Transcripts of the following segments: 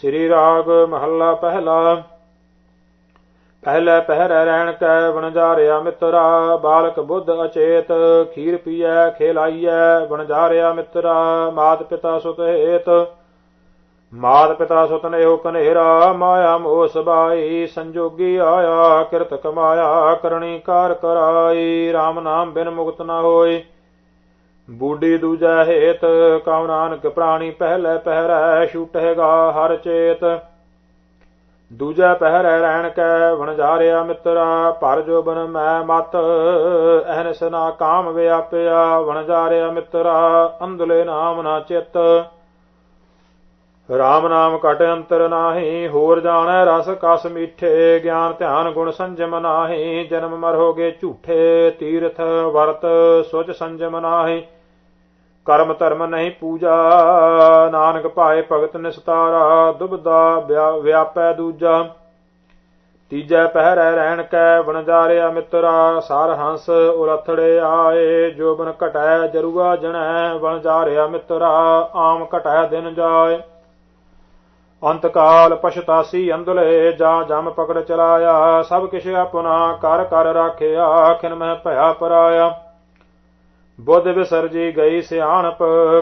ਸ੍ਰੀ ਰਾਗ ਮਹੱਲਾ ਪਹਿਲਾ। ਪਹਿਲੇ ਪਹਿਰੇ ਰਹਿਣ ਕੈ ਵਣਜਾਰਿਆ ਮਿੱਤਰਾ, ਬਾਲਕ ਬੁੱਧ ਅਚੇਤ, ਖੀਰ ਪੀਐ, ਖੇਲਾਈਐ, ਵਣਜਾਰਿਆ ਮਿੱਤਰਾ, ਮਾਤ ਪਿਤਾ ਸੁਤ ਹੇਤ। ਮਾਤ ਪਿਤਾ ਸੁਤ ਨੇ ਹੋ ਕਨੇਰਾ, ਮਾਇਆ ਮੋਹ ਸਬਾਈ, ਸੰਜੋਗੀ ਆਇਆ, ਕਿਰਤ ਕਮਾਇਆ, ਕਰਣੀ ਕਾਰ ਕਰਾਈ RAM ਨਾਮ ਬਿਨ ਮੁਕਤ ਨ ਹੋਈ। ਬੂਡੀ ਦੂਜੈ ਹੇਤ, ਕਉ ਨਾਨਕ ਪ੍ਰਾਣੀ ਪਹਿਲੇ ਪਹਿਰੈ, ਛੂਟੇਗਾ ਹਰ ਚੇਤ। ਦੂਜਾ ਪਹਿਰੈ ਰਹਿਣ ਕੈ, ਵਣਜਾਰਿਆ ਮਿੱਤਰਾ, ਭਰ ਜੋ ਬਨ ਮੈਂ ਮਤ। ਅਹਨਸ ਨਾ ਕਾਮ ਵਿਆਪਿਆ, ਵਣਜਾਰਿਆ ਮਿੱਤਰਾ, ਅੰਧਲੇ ਨਾਮ ਨਾ ਚਿਤ। ਰਾਮ ਨਾਮ ਘਟ ਅੰਤਰ ਨਾਹੀ, ਹੋਰ ਜਾਣੈ ਰਸ ਕਸ ਮੀਠੇ, ਗਿਆਨ ਧਿਆਨ ਗੁਣ ਸੰਜਮ ਨਾਹੀ। ਜਨਮ ਮਰੋਗੇ ਝੂਠੇ, ਤੀਰਥ ਵਰਤ ਸੁਚ ਸੰਜਮ ਨਾਹੀ। ਕਰਮ ਧਰਮ ਨਹੀਂ ਪੂਜਾ, ਨਾਨਕ ਭਾਏ ਭਗਤ ਨਿਸਤਾਰਾ, ਦੁਬਦਾ ਵਿਆਪੈ ਦੂਜਾ। ਤੀਜੈ ਪਹਿਰੈ ਰਹਿਣ ਕੈ ਵਣਜਾਰਿਆ ਮਿੱਤਰਾ, ਸਾਰ ਹੰਸ ਉਲਥੜੇ ਆਏ, ਜੋ ਬਨ ਘਟੈ ਜਰੂਆ ਜਣੈ, ਵਣਜਾਰਿਆ ਮਿੱਤਰਾ, ਆਮ ਘਟੈ ਦਿਨ ਜਾਏ। ਅੰਤ ਕਾਲ ਪਛਤਾਸੀ ਅੰਦਲੇ ਜਾ ਜਮ ਪਕੜ ਚਲਾਇਆ, ਸਭ ਕਿਛ ਆਪਣਾ ਕਰ ਕਰ ਰਾਖਿਆ, ਖਿਨ ਮਹਿ ਭਇਆ ਪਰਾਇਆ। ਬੁੱਧ ਵਿਸਰਜੀ ਗਈ ਸਿਆਣਪ,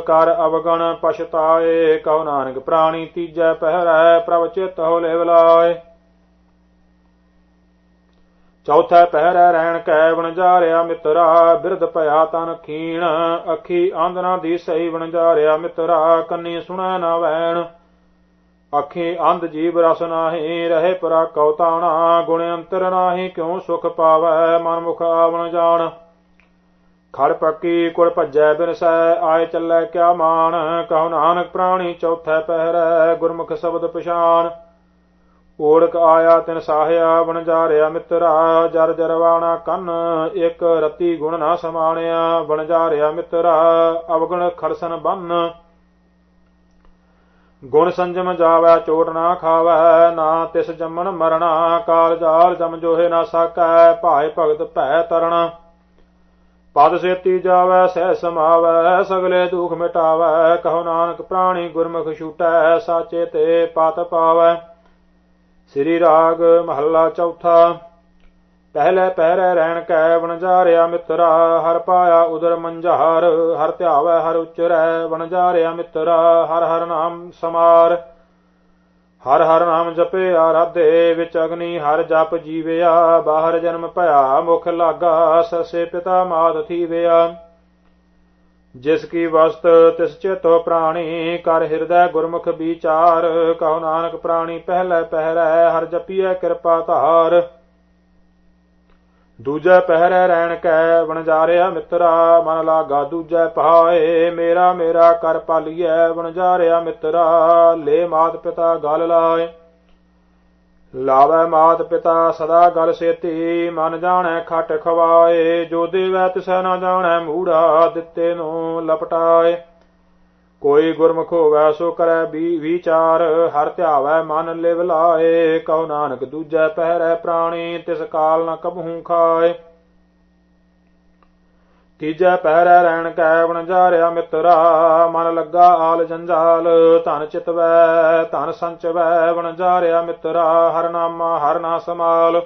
ਕਰ ਅਵਗਣ ਪਛਤਾਏ ਕਉ ਨਾਨਕ ਪ੍ਰਾਣੀ ਤੀਜੈ ਪਹਿਰੈ, ਪ੍ਰਭ ਚਿਤ ਹੋ ਲੇਵਲਾਏ ਚੌਥਾ ਪਹਿਰੈ ਰਹਿਣ ਕੈ, ਵਣਜਾਰਿਆ ਮਿੱਤਰਾ, ਬਿਰਧ ਭਇਆ ਤਨ ਖੀਣ, ਅੱਖੀ ਆਂਦਨਾ ਦੀ ਸਹੀ ਵਣਜਾਰਿਆ ਮਿੱਤਰਾ, ਕੰਨੀ ਸੁਣੈ ਨਾ ਵੈਣ। ਅੱਖੀ ਅੰਧ ਜੀਵ ਰਸ ਨਾਹੀ, ਰਹੇ ਪਰਾ ਕਉਤਾਣਾ ਗੁਣ ਅੰਤਰ ਨਾਹੀ, ਕਿਉ ਸੁਖ ਪਾਵੈ, ਮਨ ਮੁਖ ਆਵਣ ਜਾਣ। ਖੜ ਪੱਕੀ ਕੁੜ ਭੱਜੈ ਬਿਨਸੈ ਆਏ ਚੱਲੈ ਕਿਆ ਮਾਨ ਕਹੋ ਨਾਨਕ ਪ੍ਰਾਣੀ ਚੌਥੈ ਪਹਿਰੈ, ਗੁਰਮੁਖ ਸ਼ਬਦ ਪਛਾਨ ਓੜਕ ਆਇਆ ਤਿਨ ਸਾਹਿਆ ਬਣ ਜਾਰਿਆ ਮਿੱਤਰਾ, ਜਰ ਜਰਵਾਣਾ ਕੰਨ, ਇੱਕ ਰਤੀ ਗੁਣ ਨਾ ਸਮਾਣਿਆ ਬਣ ਜਾਰਿਆ ਮਿੱਤਰਾ, ਅਵਗਣ ਖੜਸਨ ਬੰਨ। ਗੁਣ ਸੰਜਮ ਜਾਵੈ, ਚੋਟ ਨਾ ਖਾਵੈ, ਨਾ ਤਿਸ ਜੰਮਣ ਮਰਣਾ, ਕਾਲ ਜਾਲ ਜਮ ਜੋਹੇ ਨਾ ਸਾਕੈ, ਭਾਏ ਭਗਤ ਭੈ ਤਰਣਾ। ਪਦ ਸੇਤੀ ਜਾਵੈ, ਸਹਿ ਸਮਾਵੈ, ਸਗਲੇ ਦੁਖ ਮਿਟਾਵੈ, ਕਹੋ ਨਾਨਕ ਪ੍ਰਾਣੀ ਗੁਰਮੁਖ ਛੂਟੈ, ਸਾਚੇ ਤੇ ਪਤ ਪਾਵੈ। ਸ੍ਰੀ ਰਾਗ ਮਹੱਲਾ ਚੌਥਾ, ਪਹਿਲੇ ਪਹਿਰੇ ਰਹਿਣ ਕੈ, ਵਣਜਾਰਿਆ ਮਿੱਤਰਾ, ਹਰ ਪਾਇਆ ਉਦਰ ਮੰਝਾਰ, ਹਰ ਧਿਆਵੈ, ਹਰ ਉਚਰੈ, ਵਣਜਾਰਿਆ ਮਿੱਤਰਾ, ਹਰ ਹਰ ਨਾਮ ਸਮਾਰ। ਹਰ ਹਰ ਨਾਮ ਜਪੇ ਆਰਾਧੇ ਵਿੱਚ ਅਗਨੀ, ਹਰ ਜਪ ਜੀਵਿਆ, ਬਾਹਰ ਜਨਮ ਭਇਆ, ਮੁਖ ਲਾਗਾ, ਸਸੇ ਪਿਤਾ ਮਾਤ ਥੀਵਿਆ। ਜਿਸ ਕੀ ਵਸਤ, ਤਿਸ ਚੇਤੋ ਪ੍ਰਾਣੀ, ਕਰ ਹਿਰਦੈ ਗੁਰਮੁਖ ਵਿਚਾਰ, ਕਹੋ ਨਾਨਕ ਪ੍ਰਾਣੀ ਪਹਿਲੇ ਪਹਿਰੈ, ਹਰ ਜਪੀਐ ਕਿਰਪਾ ਧਾਰ। ਦੂਜੈ ਪਹਿਰੈ ਰਹਿਣ ਕੈ ਵਣਜਾਰਿਆ ਮਿੱਤਰਾ, ਮਨ ਲਾਗਾ ਦੂਜੈ ਪਹਾਏ, ਮੇਰਾ ਮੇਰਾ ਕਰ ਪਾਲੀਐ ਵਣਜਾਰਿਆ ਮਿੱਤਰਾ, ਲੈ ਮਾਤ ਪਿਤਾ ਗਲ ਲਾਏ। ਲਾਵੇ ਮਾਤ ਪਿਤਾ ਸਦਾ ਗਲ ਸੇਤੀ, ਮਨ ਜਾਣੈ ਖਟ ਖਵਾਏ, ਜੋ ਦੇਵੈ ਤਿਸੈ ਨਾ ਜਾਣੈ ਮੂੜਾ, ਦਿੱਤੇ ਨੂੰ ਲਪਟਾਏ। ਕੋਈ ਗੁਰਮੁਖ ਹੋਵੈ ਸੋ ਕਰੈ ਬੀ ਵਿਚਾਰ, ਹਰ ਧਿਆਵੈ ਮਨ ਲਿਵ ਲਾਏ, ਕਹੋ ਨਾਨਕ ਦੂਜੈ ਪਹਿਰੈ ਪ੍ਰਾਣੀ, ਤਿਸ ਕਾਲ ਨ ਕਬਹੂ ਖਾਏ। ਤੀਜੈ ਪਹਿਰੈ ਰਹਿਣ ਕੈ ਵਣਜਾਰਿਆ ਮਿੱਤਰਾ, ਮਨ ਲੱਗਾ ਆਲ ਜੰਜਾਲ, ਧਨ ਚਿਤਵੈ, ਧਨ ਸੰਚਵੈ ਵਣਜਾਰਿਆ ਮਿੱਤਰਾ, ਹਰ ਨਾਮਾ ਹਰ ਨਾ ਸਮਾਲ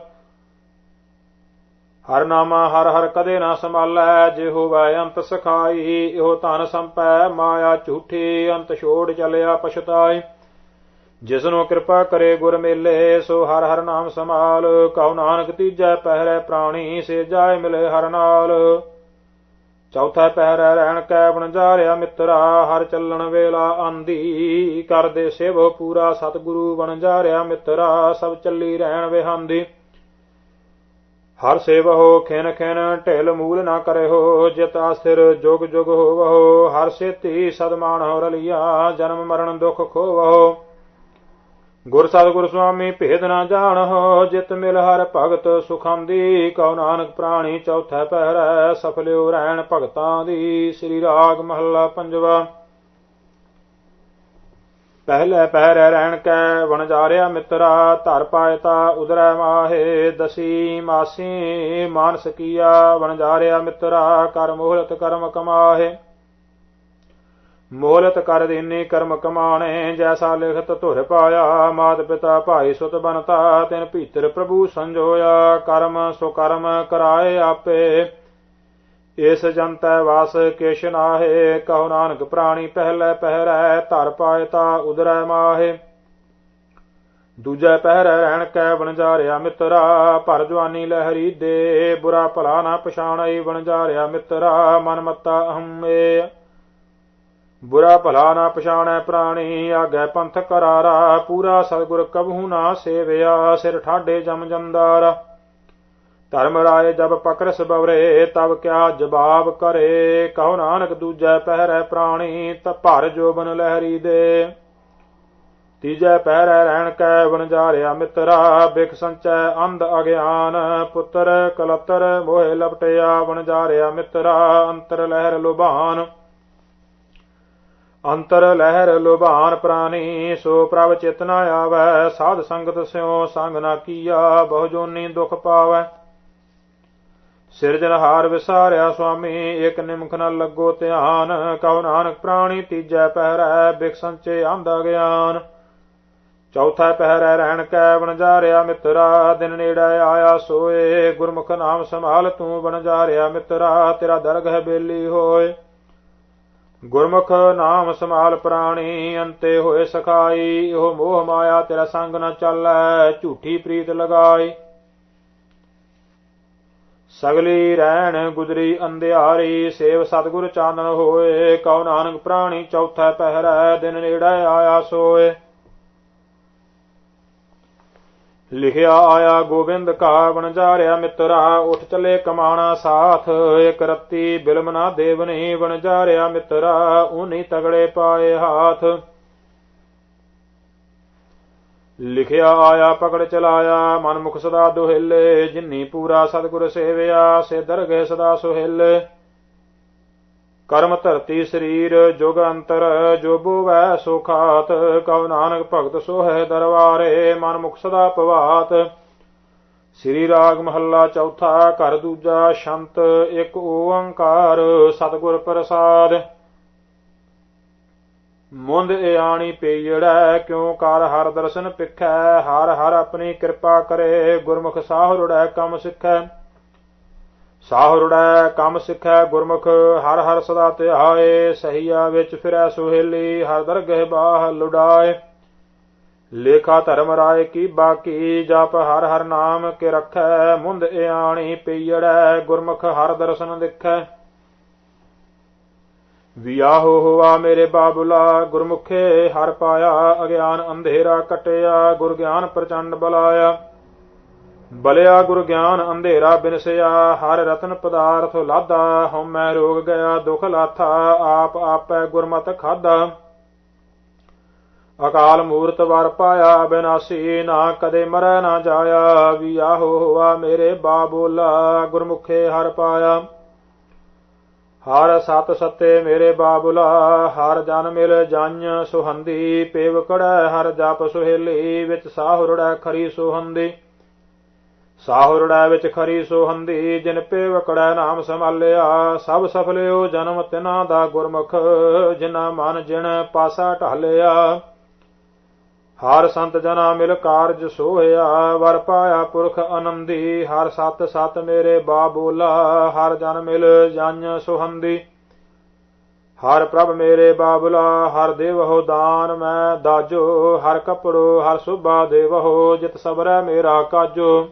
ਹਰ ਨਾਮਾ ਹਰ ਹਰ ਕਦੇ ਨਾ ਸੰਭਾਲੈ, ਜੇ ਹੋਵੈ ਅੰਤ ਸਖਾਈ, ਇਹੋ ਧਨ ਸੰਪੈ, ਮਾਇਆ ਝੂਠੀ, ਅੰਤ ਛੋੜ ਚਲਿਆ ਪਛਤਾਈ। ਜਿਸਨੂੰ ਕਿਰਪਾ ਕਰੇ ਗੁਰ ਮੇਲੇ, ਸੋ ਹਰ ਹਰ ਨਾਮ ਸਮਾਲ ਕਉ ਨਾਨਕ ਤੀਜੈ ਪਹਿਰੈ ਪ੍ਰਾਣੀ, ਸੇ ਜਾਏ ਮਿਲੇ ਹਰ ਨਾਲ। ਚੌਥਾ ਪਹਿਰਾ ਰਹਿਣ ਕੈ ਬਣਜਾਰਿਆ ਮਿੱਤਰਾ, ਹਰ ਚੱਲਣ ਵੇਲਾ ਆਂਦੀ। ਕਰਦੇ ਸੇਵ ਪੂਰਾ ਸਤਿਗੁਰੂ ਬਣਜਾਰਿਆ ਮਿੱਤਰਾ, ਸਭ ਚੱਲੀ ਰਹਿਣ ਵਿਹਾਂਦੀ। ਹਰ ਸੇਵਹੁ ਖਿਨ ਖਿਨ ਢਿਲ ਮੂਲ ਨਾ ਕਰਹਿਓ, ਜਿਤ ਆਸਥਿਰ ਜੁਗ ਜੁਗ ਹੋਵਹੁ, ਹਰ ਸੇਤੀ ਸਦਮਾਨ ਹੋ ਰਲਿਆ, ਜਨਮ ਮਰਨ ਦੁਖ ਖੋਵਹੁ। ਗੁਰ ਸਤਿਗੁਰ ਸੁਆਮੀ ਭੇਦ ਨਾ ਜਾਣਹੁ, ਜਿਤ ਮਿਲ ਹਰ ਭਗਤ ਸੁਖਾਂਦੀ ਕਉ ਨਾਨਕ ਪ੍ਰਾਣੀ ਚੌਥਾ ਪਹਿਰੈ ਸਫਲਿਓ ਰਹਿਣ ਭਗਤਾਂ ਦੀ, ਸ੍ਰੀ ਰਾਗ ਮਹੱਲਾ ਪੰਜਵਾ। ਪਹਿਲੇ ਪਹਿਰੇ ਰਹਿਣ ਕੈ ਵਣਜਾਰਿਆ ਮਿੱਤਰਾ, ਧਰ ਪਾਇਤਾ ਉਦਰੈ ਮਾਹੇ, ਦਸੀ ਮਾਸੀ ਮਾਨਸ ਕੀਆ ਵਣਜਾਰਿਆ ਮਿੱਤਰਾ, ਕਰ ਮੋਹਲਤ ਕਰਮ ਕਮਾਹੇ। ਮੋਹਲਤ ਕਰ ਦੀਨੀ ਕਰਮ ਕਮਾਣੇ, ਜੈਸਾ ਲਿਖਤ ਧੁਰ ਪਾਇਆ, ਮਾਤ ਪਿਤਾ ਭਾਈ ਸੁਤ ਬਨਤਾ ਤਿਨ ਭੀਤਰ ਪ੍ਰਭੂ ਸੰਜੋਇਆ, ਕਰਮ ਸੋ ਕਰਮ ਕਰਾਏ ਆਪੇ। ਇਸ ਜੰਤੈ ਵਾਸ ਕਿਛ ਨਾਹੇ, ਕਹੋ ਨਾਨਕ ਪ੍ਰਾਣੀ ਪਹਿਲੇ ਪਹਿਰੈ, ਧਰ ਪਾਏ ਤਾ ਉਦਰੈ ਮਾਹੇ। ਦੂਜੈ ਪਹਿਰੈ ਰਹਿਣ ਕੈ ਵਣਜਾਰਿਆ ਮਿੱਤਰਾ, ਭਰ ਜਵਾਨੀ ਲਹਿਰੀ ਦੇ, ਬੁਰਾ ਭਲਾ ਨਾ ਪਛਾਣਈ ਵਣਜਾਰਿਆ ਮਿੱਤਰਾ, ਮਨ ਮਤਾ ਅਹਮੇ ਬੁਰਾ ਭਲਾ ਨਾ ਪਛਾਣੈ ਪ੍ਰਾਣੀ, ਆਗੈ ਪੰਥ ਕਰਾਰਾ, ਪੂਰਾ ਸਤਿਗੁਰ ਕਬਹੂ ਨਾ ਸੇਵਿਆ, ਸਿਰ ਠਾਡੇ ਜਮ ਜੰਦਾਰਾ। ਧਰਮ ਰਾਏ ਜਬ ਪਕਰਸ ਬਵਰੇ, ਤਬ ਕਿਆ ਜਵਾਬ ਕਰੇ? ਕਹੋ ਨਾਨਕ ਦੂਜੈ ਪਹਿਰੈ ਪ੍ਰਾਣੀ, ਤ ਭਰ ਜੋਬਨ ਲਹਿਰੀ ਦੇ। ਤੀਜੈ ਪਹਿਰੈ ਰਹਿਣ ਕੈ ਵਣਜਾਰਿਆ ਮਿੱਤਰਾ, ਬਿਖ ਸੰਚੈ ਅੰਧ ਅਗਿਆਨ। ਪੁੱਤਰ ਕਲਤਰ ਮੋਹਿ ਲਪਟਿਆ ਵਣਜਾਰਿਆ ਮਿੱਤਰਾ, ਅੰਤਰ ਲਹਿਰ ਲੁਭਾਨ। ਅੰਤਰ ਲਹਿਰ ਲੁਭਾਨ ਪ੍ਰਾਨੀ ਸੋ ਪ੍ਰਭ ਚਿਤਨਾ ਆਵੈ, ਸਾਧ ਸੰਗਤ ਸਿਓ ਸੰਗ ਨਾ ਕੀਆ, ਬਹੁ ਜੋਨੀ ਦੁਖ ਪਾਵੈ। ਸਿਰਜਨਹਾਰ ਵਿਸਾਰਿਆ ਸੁਆਮੀ, ਇਕ ਨਿਮਖ ਨ ਲੱਗੋ ਧਿਆਨ ਕਹੋ ਨਾਨਕ ਪ੍ਰਾਣੀ ਤੀਜੈ ਪਹਿਰੈ, ਬਿਖ ਸੰਚੇ ਅੰਧ ਗਿਆਨ। ਚੌਥਾ ਪਹਿਰੈ ਰਹਿਣ ਕੈ ਵਣਜਾਰਿਆ ਮਿੱਤਰਾ, ਦਿਨ ਨੇੜੇ ਆਇਆ ਸੋਏ, ਗੁਰਮੁਖ ਨਾਮ ਸੰਭਾਲ ਤੂੰ ਬਣਜਾਰਿਆ ਮਿੱਤਰਾ, ਤੇਰਾ ਦਰਗਹ ਬੇਲੀ ਹੋਏ। ਗੁਰਮੁਖ ਨਾਮ ਸੰਭਾਲ ਪ੍ਰਾਣੀ, ਅੰਤੇ ਹੋਏ ਸਖਾਈ, ਉਹ ਮੋਹ ਮਾਇਆ ਤੇਰਾ ਸੰਗ ਨ ਚੱਲੈ, ਝੂਠੀ ਪ੍ਰੀਤ ਲਗਾਈ। ਸਗਲੀ ਰਹਿਣ ਗੁਜਰੀ ਅੰਧਿਆਰੀ, ਸੇਵ ਸਤਗੁਰ ਚਾਨਣ ਹੋਏ, ਕਉ ਨਾਨਕ ਪ੍ਰਾਣੀ ਚੌਥਾ ਪਹਿਰੈ, ਦਿਨ ਨੇੜੇ ਆਇਆ ਸੋਏ। ਲਿਖਿਆ ਆਇਆ ਗੋਬਿੰਦ ਕਾ ਵਣਜਾਰਿਆ ਮਿੱਤਰਾ, ਉਠ ਚਲੇ ਕਮਾਣਾ ਸਾਥ, ਇਕ ਰਤੀ ਬਿਲਮ ਦੇਵਨੀ ਵਣਜਾਰਿਆ ਮਿੱਤਰਾ ਉਨੀ ਤਗੜੇ ਪਾਏ ਹਾਥ। ਲਿਖਿਆ ਆਇਆ, ਪਕੜ ਚਲਾਇਆ ਮਨ ਮੁਖ ਸਦਾ ਦੁਹਿਲੇ, ਜਿਨੀ ਪੂਰਾ ਸਤਿਗੁਰ ਸੇਵਿਆ, ਸੇ ਦਰਗਹਿ ਸਦਾ ਸੁਹਿਲੇ। ਕਰਮ ਧਰਤੀ ਸਰੀਰ, ਜੁਗ ਅੰਤਰ, ਜੋ ਬੋਵੈ ਸੋ ਕਉ ਨਾਨਕ ਭਗਤ ਸੋਹੈ ਦਰਬਾਰੇ ਮਨ ਮੁਖ ਸਦਾ ਪਵਾਤ। ਸ੍ਰੀ ਰਾਗ ਮਹੱਲਾ ਚੌਥਾ, ਘਰ ਦੂਜਾ, ਸ਼ੰਤ, ਇੱਕ ਓੰਕਾਰ, ਸਤਿਗੁਰ ਪ੍ਰਸਾਦ। ਮੁੰਦ ਇਆਣੀ ਪੇਜੜੈ ਕਿਉ ਕਰ ਹਰ ਦਰਸ਼ਨ ਪਿਖੈ, ਹਰ ਹਰ ਆਪਣੀ ਕਿਰਪਾ ਕਰੇ, ਗੁਰਮੁਖ ਸਾਹੁਰੜੈ ਕੰਮ ਸਿੱਖੈ। ਸਾਹੁਰੜੈ ਕੰਮ ਸਿੱਖੈ, ਗੁਰਮੁਖ ਹਰ ਹਰ ਸਦਾ ਧਿਆਏ, ਸਹੀਆ ਵਿੱਚ ਫਿਰੈ ਸੁਹੇਲੀ, ਹਰ ਦਰਗਹਿ ਬਾਹ ਲੁਡਾਏ। ਲੇਖਾ ਧਰਮ ਰਾਏ ਕੀ ਬਾਕੀ, ਜਪ ਹਰ ਹਰ ਨਾਮ ਕੇ ਰਖੈ, ਮੁੰਦ ਇਆਣੀ ਪਈੜੈ ਗੁਰਮੁਖ ਹਰ ਦਰਸ਼ਨ ਦਿਖੈ। ਵਿਆਹੋ ਹੋਆ ਮੇਰੇ ਬਾਬੁਲਾ, ਗੁਰਮੁਖੇ ਹਰ ਪਾਇਆ, ਅਗਿਆਨ ਅੰਧੇਰਾ ਕਟਿਆ, ਗੁਰ ਗਿਆਨ ਪ੍ਰਚੰਡ ਬਲਾਇਆ। ਬਲਿਆ ਗੁਰ ਗਿਆਨ ਅੰਧੇਰਾ ਬਿਨਸਿਆ, ਹਰ ਰਤਨ ਪਦਾਰਥ ਲਾਦਾ, ਹਉਮੈ ਰੋਗ ਗਿਆ, ਦੁਖ ਲਾਥਾ, ਆਪ ਆਪੈ ਗੁਰਮਤਿ ਖਾਦਾ। ਅਕਾਲ ਮੂਰਤ ਵਰ ਪਾਇਆ, ਬਿਨਾਸੀ ਨਾ ਕਦੇ ਮਰੈ ਨਾ ਜਾਇਆ ਵਿਆਹੋ ਹੋਆ ਮੇਰੇ ਬਾਬੁਲਾ, ਗੁਰਮੁਖੇ ਹਰ ਪਾਇਆ। ਹਰ ਸਤ ਸਤੇ ਮੇਰੇ ਬਾਬੁਲਾ, ਹਰ ਜਨ ਮਿਲ ਜੰਨ ਸੁਹੰਦੀ ਪੇਵਕੜੈ ਹਰ ਜਪ ਸੁਹੇਲੀ, ਵਿੱਚ ਸਾਹੁਰੜੈ ਖਰੀ ਸੁਹੰਦੀ। ਸਾਹੁਰੜੈ ਵਿੱਚ ਖਰੀ ਸੁਹੰਦੀ, ਜਿਨ ਪੇਵਕੜੈ ਨਾਮ ਸੰਭਾਲਿਆ, ਸਭ ਸਫਲਿਓ ਜਨਮ ਤਿਨਾ ਦਾ ਗੁਰਮੁਖ ਜਿਨਾ ਮਨ ਜਿਣ ਪਾਸਾ ਢਾਲਿਆ। ਹਰ ਸੰਤ ਜਨਾ ਮਿਲ ਕਾਰਜ ਸੋਹਿਆ, ਵਰ ਪਾਇਆ ਪੁਰਖ ਆਨੰਦੀ, ਹਰ ਸਤ ਸਤ ਮੇਰੇ ਬਾਬੂਲਾ, ਹਰ ਜਨ ਮਿਲ ਜਨ ਸੁਹੰਦੀ। ਹਰ ਪ੍ਰਭ ਮੇਰੇ ਬਾਬੁਲਾ, ਹਰ ਦੇਵਹੁ ਦਾਨ ਮੈਂ ਦਾਜੋ, ਹਰ ਕਪੜੋ, ਹਰ ਸੁਭਾ ਦੇਵਹੁ ਜਿਤ ਸਬਰੈ ਮੇਰਾ ਕਾਜੋ।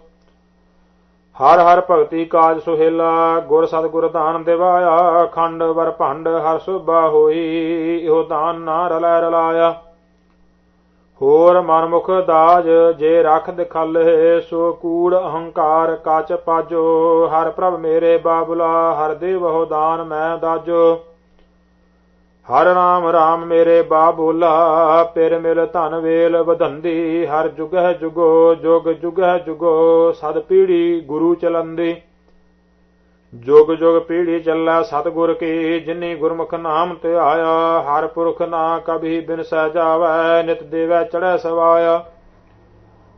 ਹਰ ਹਰ ਭਗਤੀ ਕਾਜ ਸੁਹੇਲਾ, ਗੁਰ ਸਤਗੁਰ ਦਾਨ ਦਿਵਾਇਆ, ਖੰਡ ਵਰ ਭੰਡ ਹਰ ਸੁਭਾ ਹੋਈ, ਇਹੋ ਦਾਨ ਨਾ ਰਲੈ ਰਲਾਇਆ ਹੋਰ ਮਨਮੁਖ ਦਾਜ ਜੇ ਰਖ ਦਿਖਾਲੇ ਸੋ ਕੂੜ ਅਹੰਕਾਰ ਕਾਚ ਪਾਜੋ। ਹਰ ਪ੍ਰਭ ਮੇਰੇ ਬਾਬੁਲਾ, ਹਰ ਦੇਵਹੁ ਦਾਨ ਮੈਂ ਦਾਜੋ। ਹਰ ਨਾਮ ਰਾਮ ਮੇਰੇ ਬਾਬੁਲਾ, ਪਿਰ ਮਿਲ ਧਨ ਵੇਲ ਵਧੰਦੀ। ਹਰ ਜੁਗਹਿ ਜੁਗੋ, ਜੁਗ ਜੁਗਹਿ ਜੁਗੋ, ਸਦ ਪੀੜੀ ਗੁਰੂ ਚਲੰਦੀ। ਜੁਗ ਜੁਗ ਪੀੜੀ ਚੱਲੈ ਸਤਗੁਰ ਕੀ, ਜਿਨੀ ਗੁਰਮੁਖ ਨਾਮ ਤੇ ਆਇਆ, ਹਰ ਪੁਰਖ ਨਾ ਕਭੀ ਬਿਨ ਸਹਿ ਜਾਵੈ, ਨਿਤ ਦੇਵੈ ਚੜੈ ਸਵਾਇਆ।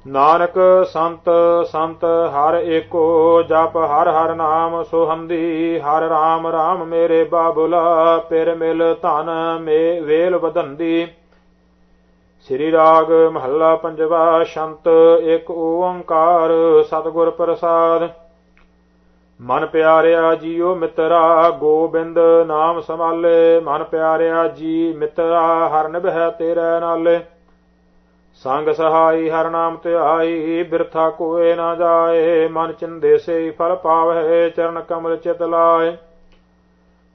ਨਾਨਕ ਸੰਤ ਸੰਤ ਹਰ ਏਕੋ, ਜਪ ਹਰ ਹਰ ਨਾਮ ਸੋਹੰਦੀ, ਹਰ ਰਾਮ ਰਾਮ ਮੇਰੇ ਬਾਬੁਲਾ, ਪਿਰ ਮਿਲ ਧਨ ਮੇ ਵੇਲ ਵਧੰਦੀ। ਸ੍ਰੀ ਰਾਗ ਮਹੱਲਾ ਪੰਜਵਾ, ਸ਼ੰਤ ਇੱਕ ਓੰਕਾਰ, ਸਤਿਗੁਰ ਪ੍ਰਸਾਦ। ਮਨ ਪਿਆਰਿਆ ਜੀਓ ਮਿੱਤਰਾ, ਗੋਬਿੰਦ ਨਾਮ ਸੰਭਾਲੇ। ਮਨ ਪਿਆਰਿਆ ਜੀ ਮਿੱਤਰਾ, ਹਰ ਨਿਭੈ ਤੇਰੇ ਨਾਲੇ। ਸੰਗ ਸਹਾਈ, ਹਰ ਨਾਮ ਧਿਆਈ, ਬਿਰਥਾ ਕੋਏ ਨਾ ਜਾਏ। ਮਨ ਚਿੰਦੇ ਸੇ ਫਲ ਪਾਵੇ, ਚਰਨ ਕਮਲ ਚਿਤ ਲਾਏ।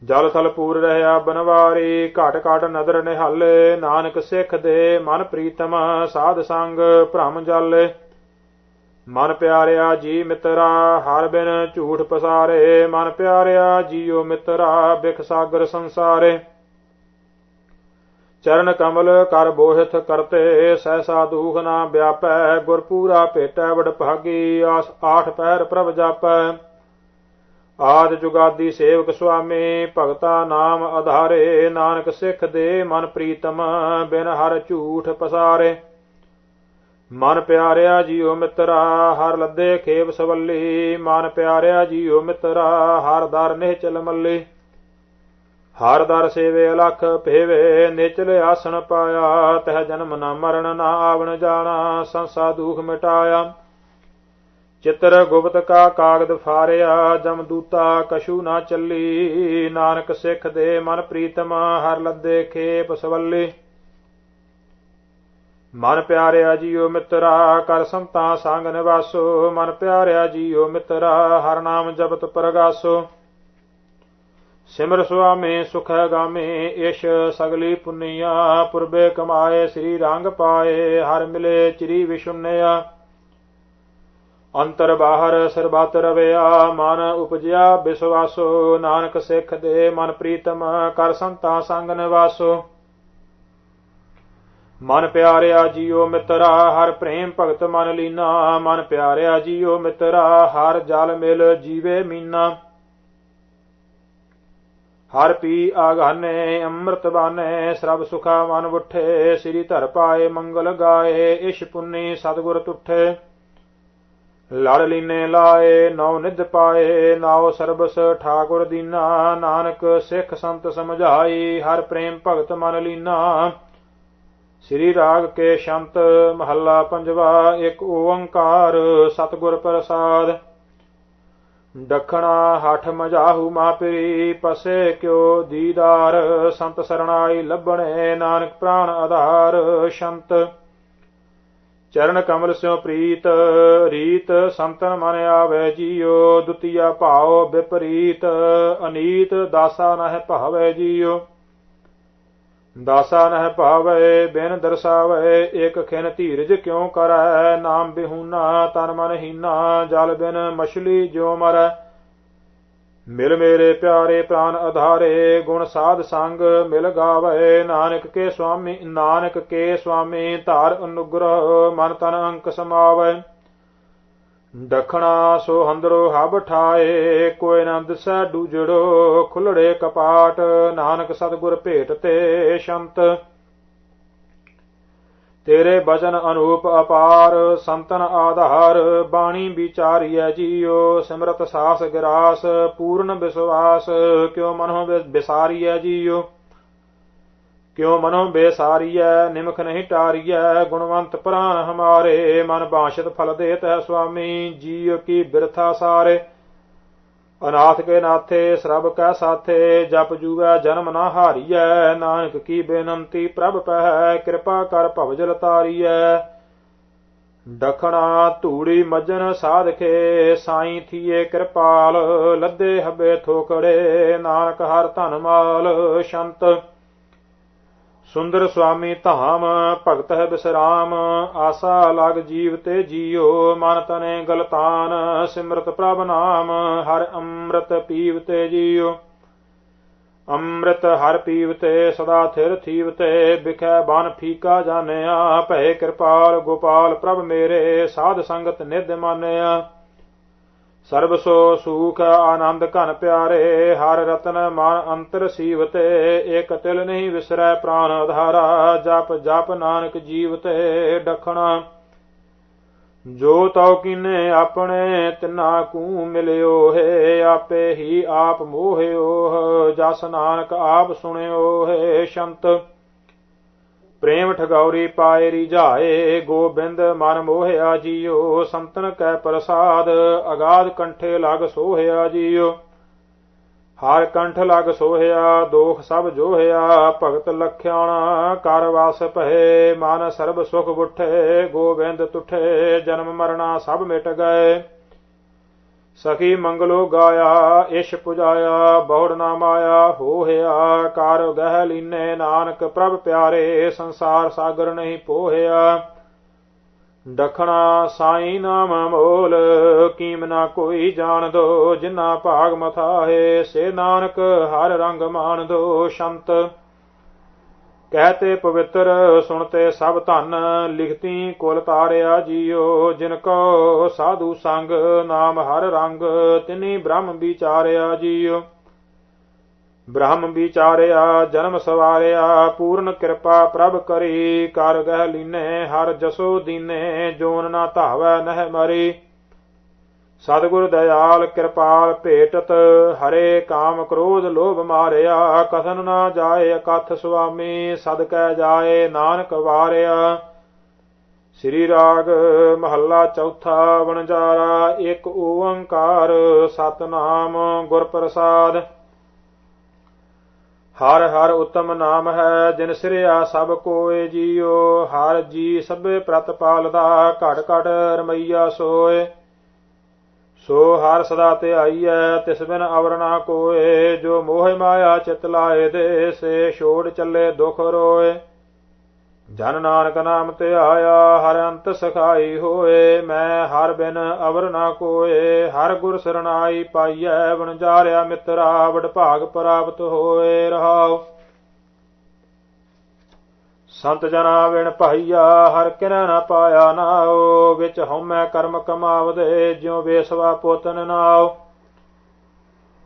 ਜਲ ਥਲ ਪੂਰ ਰਹਿਆ ਬਨਵਾਰੀ, ਘਟ ਘਟ ਨਦਰ ਨਿਹਾਲੇ। ਨਾਨਕ ਸਿੱਖ ਦੇ ਮਨ ਪ੍ਰੀਤਮ, ਸਾਧ ਸੰਗ ਭ੍ਰਮ ਜਾਲੇ। ਮਨ ਪਿਆਰਿਆ ਜੀ ਮਿੱਤਰਾ, ਹਰ ਬਿਨ ਝੂਠ ਪਸਾਰੇ। ਮਨ ਪਿਆਰਿਆ ਜੀਓ ਮਿੱਤਰਾ, ਬਿਖ ਸਾਗਰ ਸੰਸਾਰੇ। ਚਰਨ ਕਮਲ ਕਰ ਬੋਹਿਤ ਕਰਤੇ, ਸਹਿਸਾ ਦੂਖ ਨਾ ਵਿਆਪੈ, ਗੁਰਪੂਰਾ ਭੇਟੈ ਵਡ ਭਾਗੀ, ਆਸ ਆਠ ਪੈਰ ਪ੍ਰਭ ਜਾਪੈ। ਆਦ ਜੁਗਾਦੀ ਸੇਵਕ ਸੁਆਮੀ, ਭਗਤਾ ਨਾਮ ਆਧਾਰੇ। ਨਾਨਕ ਸਿੱਖ ਦੇ ਮਨ ਪ੍ਰੀਤਮ, ਬਿਨ ਹਰ ਝੂਠ ਪਸਾਰੇ। ਮਨ ਪਿਆਰਿਆ ਜੀਓ ਮਿੱਤਰਾ, ਹਰ ਲੱਦੇ ਖੇਬ ਸਵੱਲੀ। ਮਨ ਪਿਆਰਿਆ ਜੀਓ ਮਿੱਤਰਾ, ਹਰ ਦਰ ਨਿਹਚਲ ਮੱਲੀ। ਹਰ ਦਰ ਸੇਵੇ ਅਲਖ ਭੇਵੇ, ਨਿਚਲ ਆਸਣ ਪਾਇਆ। ਤਹ ਜਨਮ ਨਾ ਮਰਨ, ਨਾ ਆਵਣ ਜਾਣਾ, ਸੰਸਾ ਦੁਖ ਮਿਟਾਇਆ। ਚਿੱਤਰ ਗੁਪਤ ਕਾ ਕਾਗਦ ਫਾਰਿਆ, ਜਮ ਦੂਤਾ ਕਛੂ ਨਾ ਚੱਲੀ। ਨਾਨਕ ਸਿੱਖ ਦੇ ਮਨ ਪ੍ਰੀਤਮ, ਹਰ ਲੱਦੇ ਖੇਪ ਸਵੱਲੀ। ਮਨ ਪਿਆਰਿਆ ਜੀਓ ਮਿੱਤਰਾ, ਕਰ ਸੰਤਾ ਸੰਗ ਨਿਵਾਸੋ। ਮਨ ਪਿਆਰਿਆ ਜੀਓ ਮਿੱਤਰਾ, ਹਰ ਨਾਮ ਜਪਤ ਪ੍ਰਗਾਸੋ। ਸਿਮਰ ਸੁਆਮੇ ਸੁਖ ਗਾਮੇ ਇਸ਼ ਸਗਲੀ ਪੁੰਨਿਆ, ਪੁਰਬੇ ਕਮਾਏ, ਸ੍ਰੀ ਰੰਗ ਪਾਏ, ਹਰ ਮਿਲੇ ਚਰੀ ਵਿਸ਼ੁੰਨਿਆ ਅੰਤਰ ਬਾਹਰ ਸਰਬਤ ਰਵਿਆ, ਮਨ ਉਪਜਿਆ ਵਿਸ਼ਵਾਸੋ ਨਾਨਕ ਸਿੱਖ ਦੇ ਮਨ ਪ੍ਰੀਤਮ, ਕਰ ਸੰਤਾ ਸੰਗ ਨਿਵਾਸੋ। ਮਨ ਪਿਆਰਿਆ ਜੀਓ ਮਿੱਤਰਾ, ਹਰ ਪ੍ਰੇਮ ਭਗਤ ਮਨ ਲੀਨਾ। ਮਨ ਪਿਆਰਿਆ ਜੀਓ ਮਿੱਤਰਾ, ਹਰ ਜਲ ਮਿਲ ਜੀਵੇ ਮੀਨਾ। ਹਰ ਪੀ ਆਗਾਨੇ, ਅੰਮ੍ਰਿਤ ਬਾਨੇ, ਸਰਬ ਸੁਖਾ ਮਨ ਉਠੇ। ਸ੍ਰੀ ਧਰ ਪਾਏ ਮੰਗਲ ਗਾਏ, ਇਸ਼ ਪੁੰਨੀ ਸਤਗੁਰ ਤੁਠੇ। ਲੜ ਲੀਨੇ ਲਾਏ ਨੌ ਨਿਧ ਪਾਏ, ਨਾਉ ਸਰਬਸ ਠਾਕੁਰ ਦੀਨਾ। ਨਾਨਕ ਸਿੱਖ ਸੰਤ ਸਮਝਾਈ, ਹਰ ਪ੍ਰੇਮ ਭਗਤ ਮਨ ਲੀਨਾ। ਸ੍ਰੀ ਰਾਗ ਕੇ ਸ਼ੰਤ ਮਹੱਲਾ ਪੰਜਵਾ, ਇੱਕ ਓੰਕਾਰ ਸਤਗੁਰ ਪ੍ਰਸਾਦ। ਦਖਣਾ ਹਠ ਮਜਾਹੂ ਮਾਪਰੀ, ਪਸੇ ਕਿਉ ਦੀਦਾਰ, ਸੰਤ ਸਰਣਾਈ ਲੱਭਣੇ, ਨਾਨਕ ਪ੍ਰਾਣ ਆਧਾਰ ਸ਼ੰਤ। ਚਰਨ ਕਮਲ ਸਿਓ ਪ੍ਰੀਤ, ਰੀਤ ਸੰਤਨ ਮਨ ਆਵੇ ਜੀਓ ਦੁਤੀਆ ਭਾਉ ਵਿਪਰੀਤ, ਅਨੀਤ ਦਾਸਾ ਨਹਿ ਭਾਵੇ ਜੀਓ ਦਾਸਾ ਨਹਿ ਭਾਵੇ, ਬਿਨ ਦਰਸਾਵੇ ਇਕ ਖਿਨ ਧੀਰਜ ਕਿਉ ਕਰੈ? ਨਾਮ ਬਿਹੂਨਾ, ਤਨ ਮਨ ਹੀਨਾ, ਜਲ ਬਿਨ ਮਛਲੀ ਜੋ ਮਰੈ। ਮਿਲ ਮੇਰੇ ਪਿਆਰੇ ਪ੍ਰਾਨ ਆਧਾਰੇ, ਗੁਣ ਸਾਧ ਸੰਗ ਮਿਲ ਗਾਵੇ। ਨਾਨਕ ਕੇ ਸੁਆਮੀ, ਨਾਨਕ ਕੇ ਸੁਆਮੀ, ਧਾਰ ਅਨੁਗ੍ਰਹ, ਮਨ ਤਨ ਅੰਕ ਸਮਾਵੇ। ਦਖਣਾ ਸੋ ਹੰਦਰੋ ਹਬ ਠਾਏ, ਕੋਈ ਨਾ ਦਿਸੈ ਡੂਜੜੋ, ਖੁੱਲੜੇ ਕਪਾਟ, ਨਾਨਕ ਸਤਗੁਰ ਭੇਟ ਤੇ ਸ਼ੰਤ। ਤੇਰੇ ਬਚਨ ਅਨੂਪ ਅਪਾਰ, ਸੰਤਨ ਆਧਾਰ, ਬਾਣੀ ਵਿਚਾਰੀਐ ਜੀਓ, ਸਿਮਰਤ ਸਾਸ ਗਿਰਾਸ, ਪੂਰਨ ਵਿਸ਼ਵਾਸ ਕਿਉ ਮਨੋ ਵਿਸਾਰੀਐ ਜੀਓ। ਕਿਉ ਮਨੋ ਬੇਸਾਰੀਐ, ਨਿਮਖ ਨਹੀਂ ਟਾਰੀਐ, ਗੁਣਵੰਤ ਪ੍ਰਾਨ ਹਮਾਰੇ, ਮਨ ਬਾਸ਼ਤ ਫਲ ਦੇਤ ਹੈ ਸੁਆਮੀ, ਜੀਉ ਕੀ ਬਿਰਥਾ ਸਾਰੇ। ਅਨਾਥ ਕੇ ਨਾਥੇ, ਸਰਬ ਕੈ ਸਾਥੇ, ਜਪ ਜੂਵੈ ਜਨਮ ਨਾ ਹਾਰੀਐ, ਨਾਨਕ ਕੀ ਬੇਨੰਤੀ ਪ੍ਰਭ ਪਹਿ ਕਿਰਪਾ ਕਰ ਭਵਜਲ ਤਾਰੀਐ ਦਖਣਾ ਧੂੜੀ ਮਜਨ ਸਾਧਖੇ, ਸਾਈ ਥੀਏ ਕਿਰਪਾਲ, ਲੱਦੇ ਹਬੇ ਥੋਕੜੇ, ਨਾਨਕ ਹਰ ਧਨ ਮਾਲ, ਸ਼ੰਤ ਸੁੰਦਰ ਸੁਆਮੀ ਧਾਮ, ਭਗਤ ਹੈ ਬਿਸਰਾਮ, ਆਸਾ ਲਗ ਜੀਵ ਤੇ ਜੀਓ, ਮਨ ਤਨੇ ਗਲਤਾਨ ਸਿਮਰਤ ਪ੍ਰਭ ਨਾਮ, ਹਰ ਅੰਮ੍ਰਿਤ ਪੀਵ ਤੇ ਜੀਓ। ਅੰਮ੍ਰਿਤ ਹਰ ਪੀਵ ਤੇ, ਸਦਾ ਥਿਰ ਥੀਵ ਤੇ ਬਿਖੈ ਬਨ ਫੀਕਾ ਜਾਣਿਆ ਭੈ ਕਿਰਪਾਲ ਗੋਪਾਲ ਪ੍ਰਭ ਮੇਰੇ, ਸਾਧ ਸੰਗਤ ਨਿਧ ਮਾਨਿਆ। ਸਰਬ ਸੋ ਸੂਖ ਆਨੰਦ ਘਨ ਪਿਆਰੇ, ਹਰ ਰਤਨ ਮਨ ਅੰਤਰ ਸੀਵਤੇ ਇਕ ਤਿਲ ਨਹੀਂ ਵਿਸਰੈ ਪ੍ਰਾਨ ਆਧਾਰਾ, ਜਪ ਜਪ ਨਾਨਕ ਜੀਵਤੇ ਡਖਣਾ। ਜੋ ਤਉ ਕੀਨੇ ਆਪਣੇ, ਤਿਨਾ ਕੂ ਮਿਲਿਓ ਹੈ ਆਪੇ ਹੀ ਆਪ ਮੋਹਿਓ, ਜਸ ਨਾਨਕ ਆਪ ਸੁਣਿਓ ਹੈ ਸ਼ੰਤ ਪ੍ਰੇਮ ਠਗੌਰੀ ਪਾਏ ਰਿਝਾਏ ਗੋਬਿੰਦ ਮਨ ਮੋਹਿਆ ਜੀਓ, ਸੰਤਨ ਕੈ ਪ੍ਰਸਾਦ, ਅਗਾਧ ਕੰਠੇ ਲਗ ਸੋਹਿਆ ਜੀਓ। ਹਰ ਕੰਠ ਲਗ ਸੋਹਿਆ, ਦੋਖ ਸਭ ਜੋਹਿਆ, ਭਗਤ ਲਖਿਆਣਾ ਕਰ ਵਾਸ ਭਏ, ਮਨ ਸਰਬ ਸੁਖ ਉਠੇ ਗੋਬਿੰਦ ਤੁਠੇ, ਜਨਮ ਮਰਣਾ ਸਭ ਮਿਟ ਗਏ। ਸਖੀ ਮੰਗਲੋ ਗਾਇਆ, ਇਸ਼ ਪੁਜਾਇਆ, ਬਹੁੜ ਨਾ ਮਾਇਆ ਹੋਹਿਆ, ਕਾਰ ਗਹਿ ਲੀਨੇ ਨਾਨਕ, ਪ੍ਰਭ ਪਿਆਰੇ, ਸੰਸਾਰ ਸਾਗਰ ਨਹੀਂ ਪੋਹਿਆ। ਦਖਣਾ ਸਾਈ ਨਾਮ ਮੋਲ ਕੀਮ ਨਾ ਕੋਈ ਜਾਣ ਦੋ, ਜਿਨਾ ਭਾਗ ਮਥਾਏ ਸੇ ਨਾਨਕ ਹਰ ਰੰਗ ਮਾਨ ਦੋ, ਸ਼ੰਤ ਕਹਤੇ ਪਵਿੱਤਰ ਸੁਣਤੇ ਸਭ ਧਨ, ਲਿਖਤੀ ਕੁਲ ਤਾਰਿਆ ਜੀਓ, ਜਿਨ ਕੋ ਸਾਧੂ ਸੰਗ ਨਾਮ ਹਰ ਰੰਗ, ਤਿਨੀ ਬ੍ਰਹਮ ਵਿਚਾਰਿਆ ਜੀਓ। ਬ੍ਰਹਮ ਵਿਚਾਰਿਆ, ਜਨਮ ਸਵਾਰਿਆ, ਪੂਰਨ ਕਿਰਪਾ ਪ੍ਰਭ ਕਰੀ, ਕਰ ਗਹਿ ਲੀਨੇ, ਹਰ ਜਸੋ ਦੀਨੇ, ਜੋਨ ਨਾ ਧਾਵੈ ਨਹਿ ਮਰੀ। ਸਤਿਗੁਰ ਦਇਆਲ ਕਿਰਪਾਲ ਭੇਟਤ, ਹਰੇ ਕਾਮ ਕ੍ਰੋਧ ਲੋਭ ਮਾਰਿਆ, ਕਥਨ ਨਾ ਜਾਏ ਅਕਥ ਸੁਆਮੀ ਸਦਕੈ ਜਾਏ ਨਾਨਕ ਵਾਰਿਆ। ਸ੍ਰੀ ਰਾਗ ਮਹੱਲਾ ਚੌਥਾ, ਵਣਜਾਰਾ, ਇੱਕ ਓੰਕਾਰ, ਸਤਨਾਮ ਗੁਰ ਪ੍ਰਸਾਦ ਹਰ ਹਰ ਉਤਮ ਨਾਮ ਹੈ, ਜਿਨ ਸਿਰਿਆ ਸਭ ਕੋਏ ਜੀਓ, ਹਰ ਜੀ ਸਭੇ ਪ੍ਰਤਪਾਲਦਾ ਘਟ ਘਟ ਰਮਈਆ ਸੋਏ ਸੋ ਹਰ ਸਦਾ ਤੇ ਆਈਐ, ਤਿਸ ਬਿਨ ਅਵਰਣਾ ਕੋਏ। ਜੋ ਮੋਹ ਮਾਇਆ ਚਿਤ ਲਾਏ, ਦੇ ਸੇ ਛੋੜ ਚੱਲੇ ਦੁਖ ਰੋਏ। ਜਨ ਨਾਨਕ ਨਾਮ ਤੇ ਆਇਆ, ਹਰ ਅੰਤ ਸਖਾਈ ਹੋਏ। ਮੈਂ ਹਰ ਬਿਨ ਅਵਰ ਨਾ ਕੋਏ, ਹਰ ਗੁਰ ਸਰਣਾਈ ਪਾਈਐ। ਵਣਜਾਰਿਆ ਮਿੱਤਰਾ ਵਡ ਭਾਗ ਪ੍ਰਾਪਤ ਹੋਏ। ਰਹਾਉ। ਸੰਤ ਜਨਾ ਵਿਣ ਭਾਈਆ, ਹਰ ਕਿਰੈ ਨਾ ਪਾਇਆ ਨਾਓ ਵਿੱਚ ਹਉਮੈ ਕਰਮ ਕਮਾਵਦੇ, ਜਿਉ ਵੇਸਵਾ ਪੋਤਨ ਨਾਓ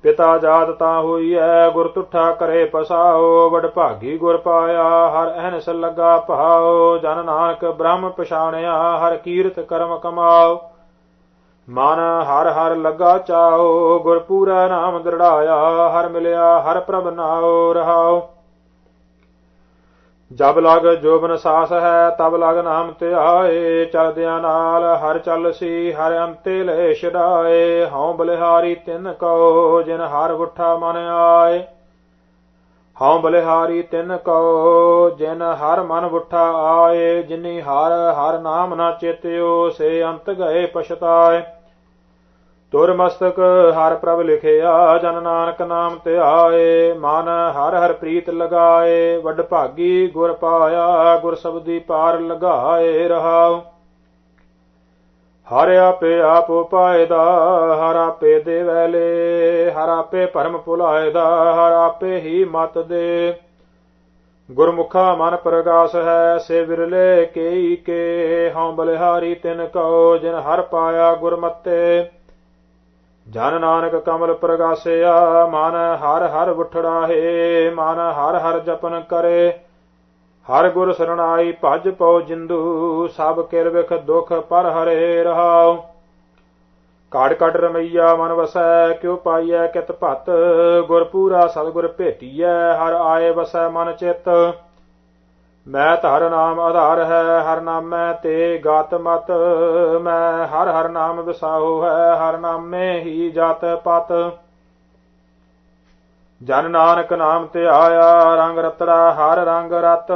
ਪਿਤਾ ਜਾਤ ਤਾਂ ਹੋਈ ਐ ਗੁਰ ਤੁਠਾ ਕਰੇ ਪਸਾਓ ਵਡ ਭਾਗੀ ਗੁਰ ਪਾਇਆ, ਹਰ ਅਹਨਸ ਲੱਗਾ ਭਾਓ ਜਨ ਨਾਨਕ ਬ੍ਰਹਮ ਪਛਾਣਿਆ, ਹਰ ਕੀਰਤ ਕਰਮ ਕਮਾਓ ਮਨ ਹਰ ਹਰ ਲੱਗਾ ਚਾਓ ਗੁਰ ਪੂਰਾ ਨਾਮ ਦਰੜਾਇਆ, ਹਰ ਮਿਲਿਆ, ਹਰ ਪ੍ਰਭ ਨਾਉ ਰਹਾਓ ਜਬ ਲਗ ਜੋਬਨ ਸਾਸ ਹੈ, ਤਬ ਲਗ ਨਾਮ ਤੇ ਆਏ। ਚਲਦਿਆਂ ਨਾਲ ਹਰ ਚਲ ਸੀ, ਹਰ ਅੰਤੇ ਲੈ ਛਡਾਏ ਹਉ ਬਲਿਹਾਰੀ ਤਿੰਨ ਕਉ, ਜਿਨ ਹਰ ਉਠਾ ਮਨ ਆਏ। ਹਉ ਬਲਿਹਾਰੀ ਤਿਨ ਕਉ, ਜਿਨ ਹਰ ਮਨ ਉਠਾ ਆਏ। ਜਿਨੀ ਹਰ ਹਰ ਨਾਮ ਨਾ ਚੇਤਿਓ, ਸੇ ਅੰਤ ਗਏ ਪਛਤਾਏ। ਤੁਰ ਮਸਤਕ ਹਰ ਪ੍ਰਭ ਲਿਖਿਆ, ਜਨ ਨਾਨਕ ਨਾਮ ਤੇ ਆਏ, ਮਨ ਹਰ ਹਰ ਪ੍ਰੀਤ ਲਗਾਏ, ਵੱਡ ਭਾਗੀ ਗੁਰ ਪਾਇਆ, ਗੁਰ ਸਬਦੀ ਪਾਰ ਲਗਾਏ ਰਹਾਉ। ਹਰ ਆਪੇ ਆਪ ਪਾਇਦਾ ਹਰ ਆਪੇ ਦੇ ਵੈਲੇ ਹਰ ਆਪੇ ਭਰਮ ਭੁਲਾਇਦਾ, ਹਰ ਆਪੇ ਹੀ ਮਤ ਦੇ। ਗੁਰਮੁਖਾ ਮਨ ਪ੍ਰਗਾਸ ਹੈ, ਸੇ ਵਿਰਲੇ ਕੇਈ ਕੇ, ਹਉ ਬਲਿਹਾਰੀ ਤਿਨ ਕਉ, ਜਿਨ ਹਰ ਪਾਇਆ ਗੁਰਮਤੇ। ਜਨ ਨਾਨਕ ਕਮਲ ਪ੍ਰਗਾਸਿਆ, ਮਨ ਹਰ ਹਰ ਉਠੜਾਹੇ, ਮਨ ਹਰ ਹਰ ਜਪਨ ਕਰੇ। ਹਰ ਗੁਰ ਸਰਣਾਈ ਭਜ ਪਉ ਜਿੰਦੂ, ਸਭ ਕਿਰ ਵਿਖ ਦੁਖ ਪਰ ਹਰੇ ਰਹਾਉ। ਕਾੜ ਕਾੜ ਰਮਈਆ ਮਨ ਵਸੈ, ਕਿਉ ਪਾਈਐ ਕਿਤ ਭਤ ਗੁਰਪੂਰਾ ਸਤਗੁਰ ਭੇਟੀਐ, ਹਰ ਆਏ ਵਸੈ ਮਨ ਚਿਤ। ਮੈਂ ਧਰ ਨਾਮ ਆਧਾਰ ਹੈ, ਹਰ ਨਾਮੈ ਤੇ ਗਾਤ ਮਤ। ਮੈਂ ਹਰ ਹਰ ਨਾਮ ਵਿਸਾਹੋ ਹੈ, ਹਰ ਨਾਮੇ ਹੀ ਜਾਤ ਪਤ। ਜਨ ਨਾਨਕ ਨਾਮ ਤੇ ਆਇਆ, ਰੰਗ ਰਤੜਾ ਹਰ ਰੰਗ ਰਤ।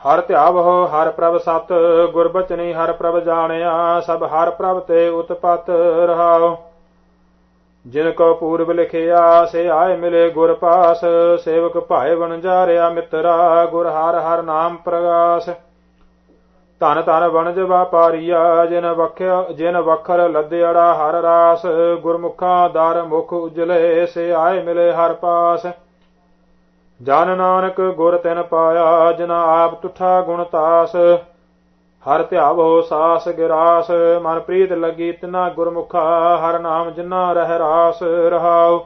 ਹਰ ਧਿਆਵੋ ਹਰ ਪ੍ਰਭ ਸਤ। ਗੁਰਬਚਨੀ ਹਰ ਪ੍ਰਭ ਜਾਣਿਆ, ਸਭ ਹਰ ਪ੍ਰਭ ਤੇ ਉਤਪਤ ਰਹਾਓ ਜਿਨ ਕੋ ਪੂਰਬ ਲਿਖਿਆ, ਸੇ ਆਏ ਮਿਲੇ ਗੁਰ ਪਾਸ। ਸੇਵਕ ਭਾਏ ਵਣਜਾਰਿਆ ਮਿੱਤਰਾ, ਗੁਰ ਹਰ ਹਰ ਨਾਮ ਪ੍ਰਗਾਸ। ਧਨ ਧਨ ਵਣਜ ਵਾਪਾਰੀਆ ਜਿਨ ਵਖਿਆ, ਜਿਨ ਵਖਰ ਲੱਦਿਆੜਾ ਹਰ ਰਾਸ। ਗੁਰਮੁਖਾਂ ਦਰ ਮੁਖ ਉਜਲੇ, ਸੇ ਆਏ ਮਿਲੇ ਹਰ ਪਾਸ। ਜਨ ਨਾਨਕ ਗੁਰ ਤਿਨ ਪਾਇਆ, ਜਿਨ ਆਪ ਤੁਠਾ ਗੁਣ ਤਾਸ। ਹਰ ਧਿਆਵੋ ਸਾਸ ਗਿਰਾਸ, ਮਨ ਪ੍ਰੀਤ ਲੱਗੀ ਤਿਨਾ ਗੁਰਮੁਖਾ, ਹਰ ਨਾਮ ਜਿਨਾ ਰਹਿ ਰਾਸ ਰਹਾਉ।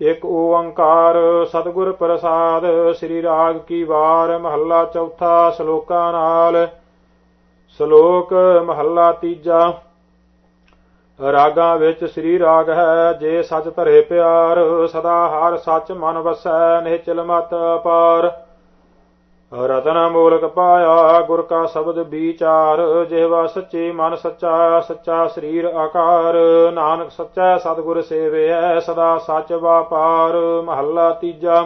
ਇਕ ਓੰਕਾਰ ਸਤਿਗੁਰ ਪ੍ਰਸਾਦ, ਸ੍ਰੀ ਰਾਗ ਕੀ ਵਾਰ, ਮਹੱਲਾ ਚੌਥਾ ਸ਼ਲੋਕਾਂ ਨਾਲ। ਸ਼ਲੋਕ, ਮਹੱਲਾ ਤੀਜਾ। ਰਾਗਾਂ ਵਿੱਚ ਸ੍ਰੀ ਰਾਗ ਹੈ, ਜੇ ਸੱਚ ਧਰੇ ਪਿਆਰ, ਸਦਾ ਹਰ ਸੱਚ ਮਨ ਵਸੈ, ਨਿਹਚਲ ਮਤ ਅਪਾਰ। ਰਤਨ ਮੂਲਕ ਪਾਇਆ ਗੁਰ ਕਾ ਸ਼ਬਦ ਵਿਚਾਰ ਜਿਹਵਾ ਸੱਚੇ ਮਨ ਸੱਚਾ ਸੱਚਾ ਸਰੀਰ ਆਕਾਰ। ਨਾਨਕ ਸੱਚਾ ਸਤਿਗੁਰ ਸੇਵਿਐ, ਸਦਾ ਸੱਚ ਵਾਪਾਰ ਮਹੱਲਾ ਤੀਜਾ,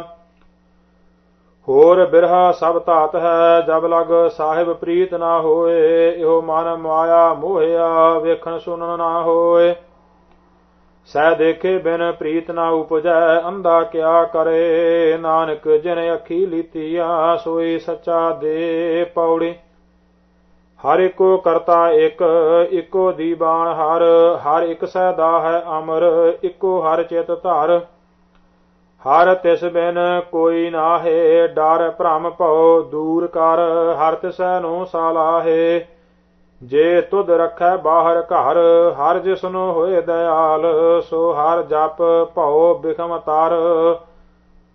ਹੋਰ ਬਿਰਹਾ ਸਭ ਧਾਤ ਹੈ, ਜਬ ਲਗ ਸਾਹਿਬ ਪ੍ਰੀਤ ਨਾ ਹੋਏ, ਇਹੋ ਮਨ ਮਾਇਆ ਮੋਹਿਆ, ਵੇਖਣ ਸੁਣਨ ਨਾ ਹੋਏ। ਸਹਿ ਦੇਖੇ ਬਿਨ ਪ੍ਰੀਤ ਨਾ ਉਪਜੈ, ਅੰਧਾ ਕਿਆ ਕਰੇ? ਨਾਨਕ ਜਿਨ ਅੱਖੀ ਲੀਤੀਆ, ਸੋਈ ਸੱਚਾ ਦੇ ਪੌੜੀ। ਹਰ ਇੱਕੋ ਕਰਤਾ ਇੱਕ, ਇੱਕੋ ਦੀ ਬਾਣ ਹਰ। ਹਰ ਇੱਕ ਸਹਿਦਾ ਹੈ ਅਮਰ, ਇੱਕੋ ਹਰ ਚਿਤ ਧਾਰ। ਹਰ ਤਿਸ ਬਿਨ ਕੋਈ ਨਾਹੇ, ਡਰ ਭ੍ਰਮ ਭਉ ਦੂਰ ਕਰ। ਹਰ ਤਿਸੈ ਨੂੰ ਸਾਲਾਹੇ। ਜੇ ਤੁਧ ਰੱਖੈ ਬਾਹਰ ਘਰ, ਹਰ ਜਿਸਨੂੰ ਹੋਏ ਦਇਆਲ, ਸੋ ਹਰ ਜਪ ਭਉ ਬਿਖਮ ਤਾਰ।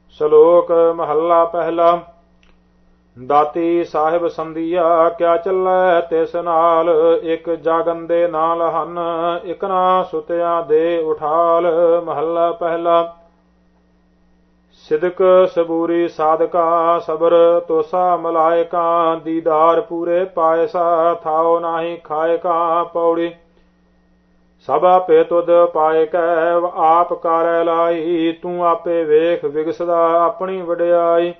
ਸ਼ਲੋਕ ਮਹੱਲਾ ਪਹਿਲਾ, ਦਾਤੀ ਸਾਹਿਬ ਸੰਧੀਆ, ਕਿਆ ਚੱਲੈ ਤਿਸ ਨਾਲ? ਇੱਕ ਜਾਗਨ ਦੇ ਨਾਲ ਹਨ, ਇਕ ਨਾ ਸੁਤਿਆਂ ਦੇ ਉਠਾਲ। ਮਹੱਲਾ ਪਹਿਲਾ ਸਿਦਕ ਸਬੂਰੀ ਸਾਧਕਾ ਸਬਰ, ਤੋਸਾ ਮਲਾਇਕਾ, ਦੀਦਾਰ ਪੂਰੇ ਪਾਇਸਾ, ਥਾਉ ਨਾਹੀ ਖਾਇਕਾ ਪੌੜੀ। ਸਭ ਆਪੇ ਤੁਧ ਪਾਏ ਕੈ, ਆਪ ਕਰੈ ਲਾਈ, ਤੂੰ ਆਪੇ ਵੇਖ ਵਿਗਸਦਾ ਆਪਣੀ ਵਡਿਆਈ।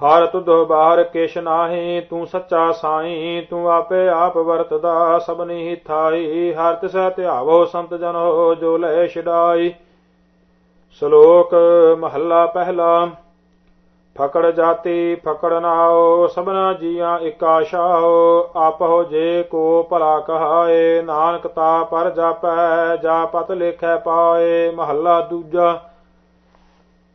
ਹਰ ਤੁਧ ਬਾਹਰ ਕਿਛ ਨਾਹੀ, ਤੂੰ ਸੱਚਾ ਸਾਈ, ਤੂੰ ਆਪੇ ਆਪ ਵਰਤਦਾ ਸਭਨੀ ਥਾਈ। ਹਰ ਤਿਸੈ ਧਿਆਵੋ ਸੰਤ ਜਨ ਹੋ ਜੋ ਲੈ ਛਡਾਈ। ਸ਼ਲੋਕ ਮਹੱਲਾ ਪਹਿਲਾ। ਫਕੜ ਜਾਤੀ ਫਕੜ ਨਾਓ ਸਭਨਾ ਜੀਆਂ ਇੱਕ ਆਸ਼ਾਓ ਆਪਹੁ ਜੇ ਕੋ ਭਲਾ ਕਹਾਏ, ਨਾਨਕ ਤਾ ਪਰ ਜਾਪੈ, ਜਾ ਪਤ ਲਿਖੈ ਪਾਏ। ਮਹੱਲਾ ਦੂਜਾ।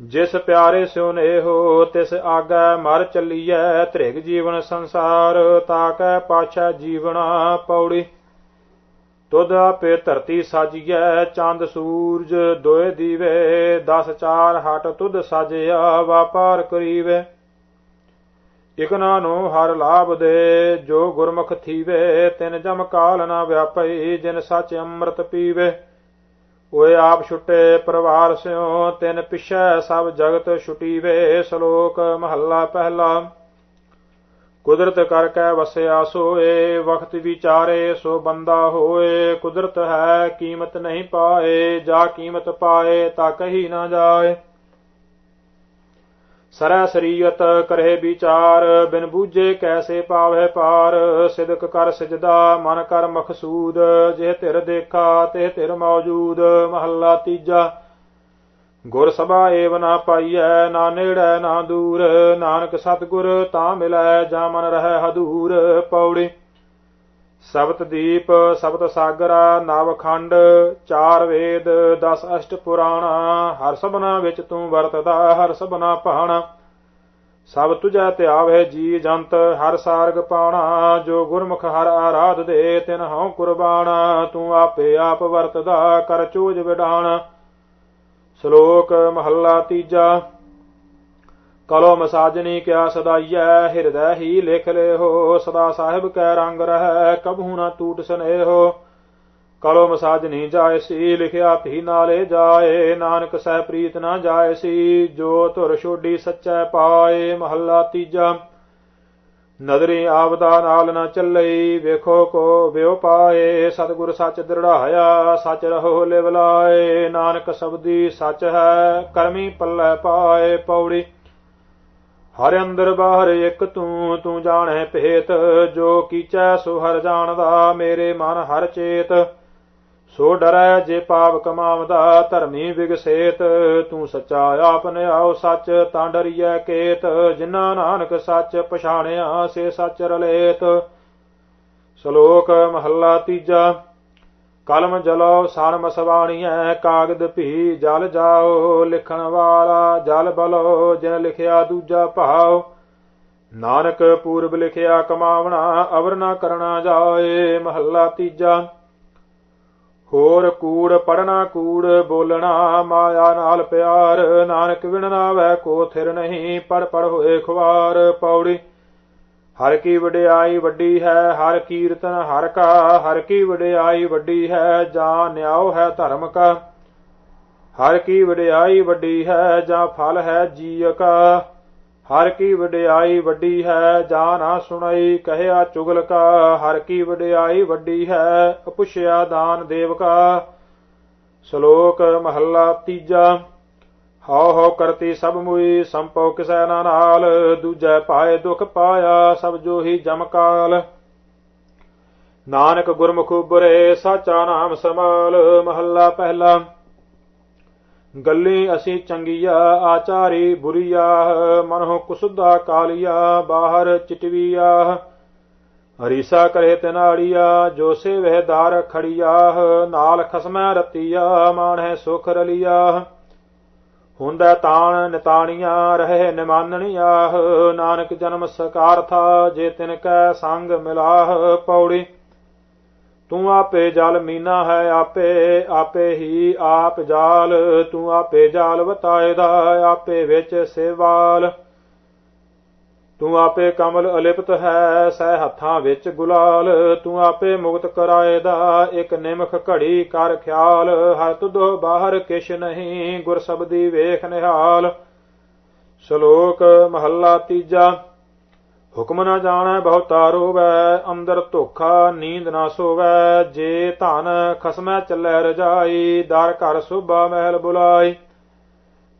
ਜਿਸ ਪਿਆਰੇ ਸਿਉ ਨੇਹੋ ਤਿਸ ਆਗੈ ਮਰ ਚੱਲੀਐ, ਤ੍ਰਿਗ ਜੀਵਨ ਸੰਸਾਰ ਤਾਕੈ ਪਾਛੈ ਜੀਵਨਾ ਪੌੜੀ। ਤੁਧ ਆਪੇ ਧਰਤੀ ਸਾਜੀਐ, ਚੰਦ ਸੂਰਜ ਦੋਏ ਦੀਵੇ 10 ਚਾਰ ਹਟ ਤੁਧ ਸਾਜਿਆ, ਵਾਪਾਰ ਕਰੀਵੇ। ਇਕਨਾ ਨੂੰ ਹਰ ਲਾਭ ਦੇ ਜੋ ਗੁਰਮੁਖ ਥੀਵੇ, ਤਿਨ ਜਮ ਕਾਲ ਨਾ ਵਿਆਪਈ, ਜਿਨ ਸੱਚ ਅੰਮ੍ਰਿਤ ਪੀਵੇ। ਓਏ ਆਪ ਛੁੱਟੇ ਪਰਿਵਾਰ ਸਿਓ ਤਿਨ ਪਿਛੈ ਸਭ ਜਗਤ ਛੁਟੀਵੇ, ਸ਼ਲੋਕ ਮਹੱਲਾ ਪਹਿਲਾ। ਕੁਦਰਤ ਕਰ ਕੈ ਵਸਿਆ ਸੋਏ ਵਕਤ ਵਿਚਾਰੇ ਸੋ ਬੰਦਾ ਹੋਏ। ਕੁਦਰਤ ਹੈ ਕੀਮਤ ਨਹੀਂ ਪਾਏ, ਜਾ ਕੀਮਤ ਪਾਏ ਤਾ ਕਹੀ ਨਾ ਜਾਏ। ਸਰੈ ਸਰੀਅਤ ਕਰੇ ਵਿਚਾਰ, ਬਿਨ ਬੂਝੇ ਕੈਸੇ ਪਾਵੇ ਪਾਰ ਸਿਦਕ ਕਰ ਸਜਦਾ, ਮਨ ਕਰ ਮਖਸੂਦ ਜੇ ਧਿਰ ਦੇਖਾ ਤੇ ਧਿਰ ਮੌਜੂਦ। ਮਹੱਲਾ ਤੀਜਾ ਗੁਰ ਸਭਾ ਏਵ ਨਾ ਪਾਈਐ, ਨਾ ਨੇੜੈ, ਨਾ ਦੂਰ। ਨਾਨਕ ਸਤਗੁਰ, ਤਾਂ ਮਿਲੈ, ਜਾ ਮਨ ਰਹਿ ਹਦੂਰ। ਪੌੜੀ। ਸਬਤ ਦੀਪ, ਸਬਤ ਸਾਗਰਾ, ਨਵ ਖੰਡ, ਚਾਰ ਵੇਦ 10 ਅਸ਼ਟ ਪੁਰਾਣਾ। ਹਰ ਸਭਨਾ ਵਿੱਚ ਤੂੰ ਵਰਤਦਾ, ਹਰ ਸਭਨਾ ਪਾਣਾ ਸਭ ਤੁਝੈ ਧਿਆਵੇ ਜੀ ਜੰਤ, ਹਰ ਸਾਰਗ ਪਾਣਾ। ਜੋ ਗੁਰਮੁਖ ਹਰ ਆਰਾਧ ਦੇ, ਤਿਨ ਹਉ ਕੁਰਬਾਨਾ ਤੂੰ ਆਪੇ ਆਪ ਵਰਤਦਾ, ਕਰ ਚੋਜ ਵਿਡਾਣਾ। ਸ਼ਲੋਕ ਮਹੱਲਾ ਤੀਜਾ। ਕਲੋ ਮਸਾਜਨੀ ਕਿਆ ਸਦਾਈਐ, ਹਿਰਦੈ ਹੀ ਲਿਖ ਲਿਓ ਸਦਾ ਸਾਹਿਬ ਕੈ ਰੰਗ ਰਹਿ ਕਬਹੂ ਨਾ ਟੂਟ ਸਨੇਹੋ। ਕਲੋ ਮਸਾਜਨੀ ਜਾਏ ਸੀ, ਲਿਖਿਆ ਭੀ ਨਾਲੇ ਜਾਏ। ਨਾਨਕ ਸਹਿ ਪ੍ਰੀਤ ਨਾ ਜਾਏ ਸੀ, ਜੋ ਧੁਰ ਛੋਡੀ ਸੱਚੈ ਪਾਏ। ਮਹੱਲਾ ਤੀਜਾ। ਨਦਰੀ ਆਪਦਾ ਨਾਲ ਨਾ ਚੱਲਈ, ਵੇਖੋ ਕੋ ਵਿਉ ਪਾਏ, ਸਤਿਗੁਰ ਸੱਚ ਦ੍ਰਿੜਾਇਆ ਸੱਚ ਰਹੋ ਲਿਵਲਾਏ ਨਾਨਕ ਸਬਦੀ ਸੱਚ ਹੈ, ਕਰਮੀ ਪੱਲੇ ਪਾਏ ਪੌੜੀ। ਹਰ ਅੰਦਰ ਬਾਹਰ ਇੱਕ ਤੂੰ ਤੂੰ ਜਾਣੈ ਭੇਤ, ਜੋ ਕੀਚੈ ਸੋ ਹਰ ਜਾਣਦਾ, ਮੇਰੇ ਮਨ ਹਰ ਚੇਤ। ਸੋ ਡਰੈ ਜੇ ਪਾਪ ਕਮਾਵਦਾ, ਧਰਮੀ ਵਿਗਸੇਤ। ਤੂੰ ਸੱਚਾ ਆਪਨ ਆਓ ਸੱਚ, ਤਾਂ ਡਰੀਐ ਕੇਤ। ਜਿਨ੍ਹਾਂ ਨਾਨਕ ਸੱਚ ਪਛਾਣਿਆ, ਸੇ ਸੱਚ ਰਲੇਤ। ਸ਼ਲੋਕ ਮਹੱਲਾ ਤੀਜਾ। ਕਲਮ ਜਲੋ ਸਣ ਮਸਵਾਣੀਐ, ਕਾਗਦ ਭੀ ਜਲ ਜਾਓ। ਲਿਖਣ ਵਾਲਾ ਜਲ ਬਲੋ, ਜਿਨ ਲਿਖਿਆ ਦੂਜਾ ਭਾਉ। ਨਾਨਕ ਪੂਰਬ ਲਿਖਿਆ ਕਮਾਵਣਾ, ਅਵਰ ਨਾ ਕਰਨਾ ਜਾਏ। ਮਹੱਲਾ ਤੀਜਾ। ਹੋਰ ਕੂੜ ਪੜਨਾ ਕੂੜ, ਬੋਲਣਾ ਮਾਇਆ ਨਾਲ ਪਿਆਰ। ਨਾਨਕ ਵਿਣ ਨਾਵੈ ਕੋ ਥਿਰ ਨਹੀਂ ਪੜ ਪੜ ਹੋਏ ਖਵਾਰ ਪੌੜੀ, ਹਰ ਕੀ ਵਡਿਆਈ ਵੱਡੀ ਹੈ, ਹਰ ਕੀਰਤਨ ਹਰ ਕਾ, ਹਰ ਕੀ ਵਡਿਆਈ ਵੱਡੀ ਹੈ, ਜਾਂ ਨਿਆਉ ਹੈ ਧਰਮ ਕਾ। ਹਰ ਕੀ ਵਡਿਆਈ ਵੱਡੀ ਹੈ, ਜਾਂ ਫਲ ਹੈ ਜੀਅ ਕਾ। ਹਰ ਕੀ ਵਡਿਆਈ ਵੱਡੀ ਹੈ ਜਾਂ ਨਾ ਸੁਣਾਈ, ਕਹਿਆ ਚੁਗਲ ਕਾ, ਹਰ ਕੀ ਵਡਿਆਈ ਵੱਡੀ ਹੈ, ਅਪੁੱਛਿਆ ਦਾਨ ਦੇਵ ਕਾ ਸ਼ਲੋਕ ਮਹੱਲਾ ਤੀਜਾ, ਹਉ ਹਉ ਕਰਤੀ ਸਭ ਮੁਈ ਸੰਪਉ ਕਿਸੈ ਨਾ ਨਾਲ, ਦੂਜੈ ਪਾਏ ਦੁਖ ਪਾਇਆ ਸਭ ਜੋ ਹੀ ਜਮਕਾਲ ਨਾਨਕ ਗੁਰਮੁਖ ਬੁਰੇ ਸਾਚਾ ਨਾਮ ਸਮਾਲ ਮਹੱਲਾ ਪਹਿਲਾ। ਗੱਲੀ ਅਸੀਂ ਚੰਗੀਆ, ਆਚਾਰੀ ਬੁਰੀਆ ਮਨਹੁ ਕੁਸੁਦਾ ਕਾਲੀਆ, ਬਾਹਰ ਚਿਟਵੀਆ। ਹਰੀਸਾ ਕਰੇ ਤਨਾੜੀਆ, ਜੋ ਸੇ ਵਹਿ ਦਾਰ ਖੜੀਆ, ਨਾਲ ਖਸਮੈ ਰਤੀਆ ਮਾਣੈ ਸੁਖ ਰਲੀਆ। ਹੁੰਦਾ ਤਾਣ ਨਿਤਾਣੀਆਂ, ਰਹੇ ਨਿਮਾਨਣੀਆ, ਨਾਨਕ ਜਨਮ ਸਕਾਰ ਥਾ ਜੇ ਤਿਨ ਕੈ ਸੰਗ ਮਿਲਾਹ, ਪੌੜੀ ਤੂੰ ਆਪੇ ਜਲ ਮੀਨਾ ਹੈ ਆਪੇ ਆਪੇ ਹੀ ਆਪ ਜਾਲ। ਤੂੰ ਆਪੇ ਜਾਲ ਵਤਾਏਦਾ ਆਪੇ ਵਿੱਚ ਸੇਵਾਲ। ਤੂੰ ਆਪੇ ਕਮਲ ਅਲਿਪਤ ਹੈ, ਸਹਿ ਹੱਥਾਂ ਵਿੱਚ ਗੁਲਾਲ। ਤੂੰ ਆਪੇ ਮੁਕਤ ਕਰਾਏ ਦਾ ਇਕ ਨਿਮਖ ਘੜੀ ਕਰ ਖਿਆਲ। ਹਰ ਤੁਧੋ ਬਾਹਰ ਕਿਛ ਨਹੀਂ, ਗੁਰ ਸਬਦੀ ਵੇਖ ਨਿਹਾਲ। ਸ਼ਲੋਕ ਮਹੱਲਾ ਤੀਜਾ। ਹੁਕਮ ਨਾ ਜਾਣੈ, ਬਹੁਤਾ ਰੋਵੈ ਅੰਦਰ ਧੋਖਾ, ਨੀਂਦ ਨਾ ਸੋਵੈ, ਜੇ ਧਨ ਖਸਮੈ ਚੱਲੈ ਰਜਾਈ, ਦਰ ਘਰ ਸੁਭਾ ਮਹਿਲ ਬੁਲਾਈ।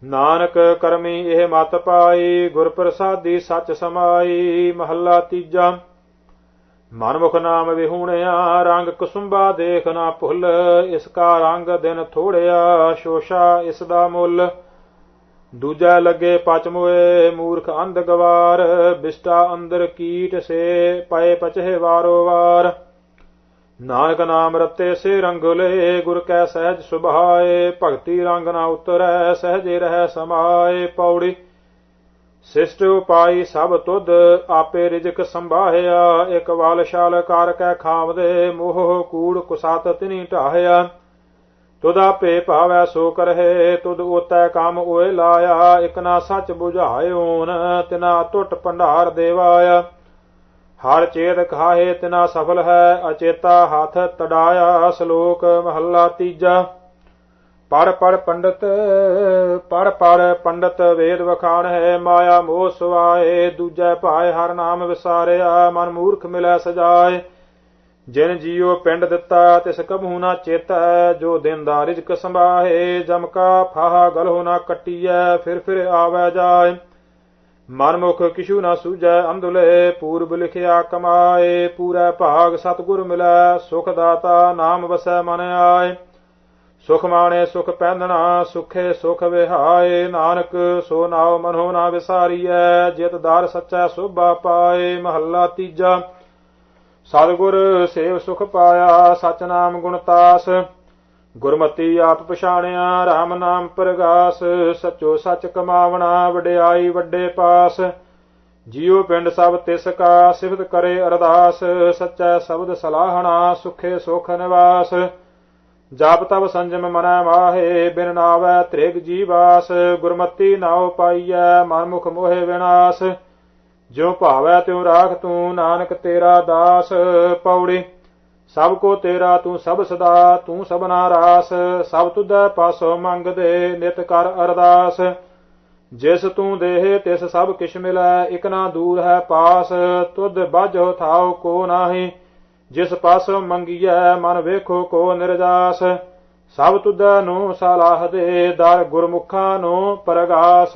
ਨਾਨਕ ਕਰਮੀ ਇਹ ਮਤ ਪਾਈ ਗੁਰ ਪ੍ਰਸਾਦੀ ਸੱਚ ਸਮਾਈ, ਮਹੱਲਾ ਤੀਜਾ। ਮਨਮੁਖ ਨਾਮ ਵਿਹੂਣਿਆ, ਰੰਗ ਕੁਸੁੰਬਾ ਦੇਖ ਨਾ ਭੁੱਲ, ਇਸ ਕਾ ਰੰਗ ਦਿਨ ਥੋੜਿਆ, ਸ਼ੋਸ਼ਾ ਇਸ ਦਾ ਮੁੱਲ। ਦੂਜਾ ਲੱਗੇ ਪਚਮੋਏ ਮੂਰਖ ਅੰਧ ਗਵਾਰ, ਬਿਸਟਾ ਅੰਦਰ ਕੀਟ ਸੇ ਪਏ ਪਚੇ ਵਾਰੋ ਵਾਰ। ਨਾਨਕ ਨਾਮ ਰਤੇ ਸੇ ਰੰਗਲੇ ਗੁਰ ਕੈ ਸਹਿਜ ਸੁਭਾਏ, ਭਗਤੀ ਰੰਗ ਨਾ ਉਤਰੈ, ਸਹਜੇ ਰਹਿ ਸਮਾਏ ਪੌੜੀ। ਸਿਸ਼ਟ ਉਪਾਈ ਸਭ ਤੁਧ, ਆਪੇ ਰਿਜਕ ਸੰਭਾਹਿਆ, ਇਕ ਵਾਲ ਛਾਲ ਕਰ ਕੈ ਖਾਵਦੇ, ਮੋਹ ਕੂੜ ਕੁਸਾਤ ਤਿਨੀ ਢਾਹਿਆ। ਤੁਧ ਭੇ ਭਾਵੈ ਸੋ ਕਰਹਿ ਤੁਧ ਉਤੈ ਕੰਮ ਓਏ ਲਾਇਆ, ਇਕ ਸੱਚ 부ਝਾਇਓਨ ਤਿਨਾ ਟੁੱਟ ਭੰਡਾਰ ਦੇਵਾਇਆ। ਹਰ ਚੇਤ ਖਾਹੇ, ਤਿਨਾ ਸਫਲ ਹੈ, ਅਚੇਤਾ ਹੱਥ ਤੜਾਇਆ, ਸ਼ਲੋਕ ਮਹੱਲਾ ਤੀਜਾ। ਪੜ ਪੜ ਪੰਡਤ ਪੜ ਪੜ ਪੰਡਤ ਵੇਦ ਵਖਾਣ ਹੈ, ਮਾਇਆ ਮੋਹ ਸੁਆਏ, ਦੂਜੈ ਭਾਏ ਹਰ ਨਾਮ ਵਿਸਾਰਿਆ, ਮਨ ਮੂਰਖ ਮਿਲੈ ਸਜਾਏ। ਜਿਨ ਜੀਉ ਪਿੰਡ ਦਿੱਤਾ, ਤਿਸ ਕਬਹੂ ਨਾ ਚੇਤੈ, ਜੋ ਦਿਨ ਦਾ ਰਿਜਕ ਸੰਭਾਹੇ ਜਮਕਾ ਫਾਹਾ ਗਲਹੁ ਨਾ ਕੱਟੀਐ, ਫਿਰ ਫਿਰ ਆਵੈ ਜਾਏ। ਮਨਮੁਖ ਕਿਛੂ ਨਾ ਸੂਝੈ ਅੰਧੁਲੇ, ਪੂਰਬ ਲਿਖਿਆ ਕਮਾਏ, ਪੂਰਾ ਭਾਗ ਸਤਗੁਰ ਮਿਲੈ, ਸੁਖ ਦਾਤਾ ਨਾਮ ਵਸੈ ਮਨ ਆਏ। ਸੁਖ ਮਾਣੇ ਸੁਖ ਪੈਂਦਣਾ, ਸੁਖੇ ਸੁਖ ਵਿਹਾਏ, ਨਾਨਕ ਸੋ ਨਾਉ ਮਨੋ ਨਾ ਵਿਸਾਰੀਐ, ਜਿਤ ਦਾਰ ਸੱਚਾ ਸੁਭਾ ਪਾਏ, ਮਹੱਲਾ ਤੀਜਾ। ਸਤਿਗੁਰ ਸੇਵ ਸੁਖ ਪਾਇਆ ਸਚ ਨਾਮ ਗੁਣਤਾਸ ਗੁਰਮਤੀ ਆਪ ਪਛਾਣਿਆ RAM ਨਾਮ ਪ੍ਰਗਾਸ। ਸਚੋ ਸਚ ਕਮਾਵਣਾ, ਵਡਿਆਈ ਵੱਡੇ ਪਾਸ। ਜੀਉ ਪਿੰਡ ਸਭ ਤਿਸ ਕਾ, ਸਿਫਤ ਕਰੇ ਅਰਦਾਸ। ਸਚੈ ਸ਼ਬਦ ਸਲਾਹਣਾ, ਸੁਖੇ ਸੁਖ ਨਿਵਾਸ। ਜਪ ਤਬ ਸੰਜਮ ਮਨੈ ਮਾਹੇ, ਬਿਨ ਨਾਵੈ ਤ੍ਰਿਗ ਜੀਵਾਸ। ਗੁਰਮਤੀ ਨਾਉ ਪਾਈਐ ਮਨ ਮੁਖ ਮੋਹਿ ਵਿਨਾਸ਼। ਜਿਉ ਭਾਵੈ ਤਿਉ ਰਾਖ ਤੂੰ, ਨਾਨਕ ਤੇਰਾ ਦਾਸ ਪੌੜੀ। ਸਭ ਕੋ ਤੇਰਾ ਤੂੰ ਸਭ ਸਦਾ, ਤੂੰ ਸਭਨਾ ਰਾਸ। ਸਭ ਤੁਧੈ ਪਾਸੋ ਮੰਗਦੇ, ਨਿਤ ਕਰ ਅਰਦਾਸ। ਜਿਸ ਤੂੰ ਦੇਹ, ਤਿਸ ਸਭ ਕਿਛ ਮਿਲੈ ਇਕ ਨਾ ਦੂਰ ਹੈ ਪਾਸ। ਤੁਧ ਬਾਝੋ ਥਾਉ ਕੋ ਨਾਹੀ, ਜਿਸ ਪਾਸੋਂ ਮੰਗੀਐ, ਮਨ ਵੇਖੋ ਕੋ ਨਿਰਜਾਸ। ਸਭ ਤੁਧੈ ਨੂੰ ਸਲਾਹ ਦੇ ਦਰ ਗੁਰਮੁਖਾਂ ਨੂੰ ਪ੍ਰਗਾਸ।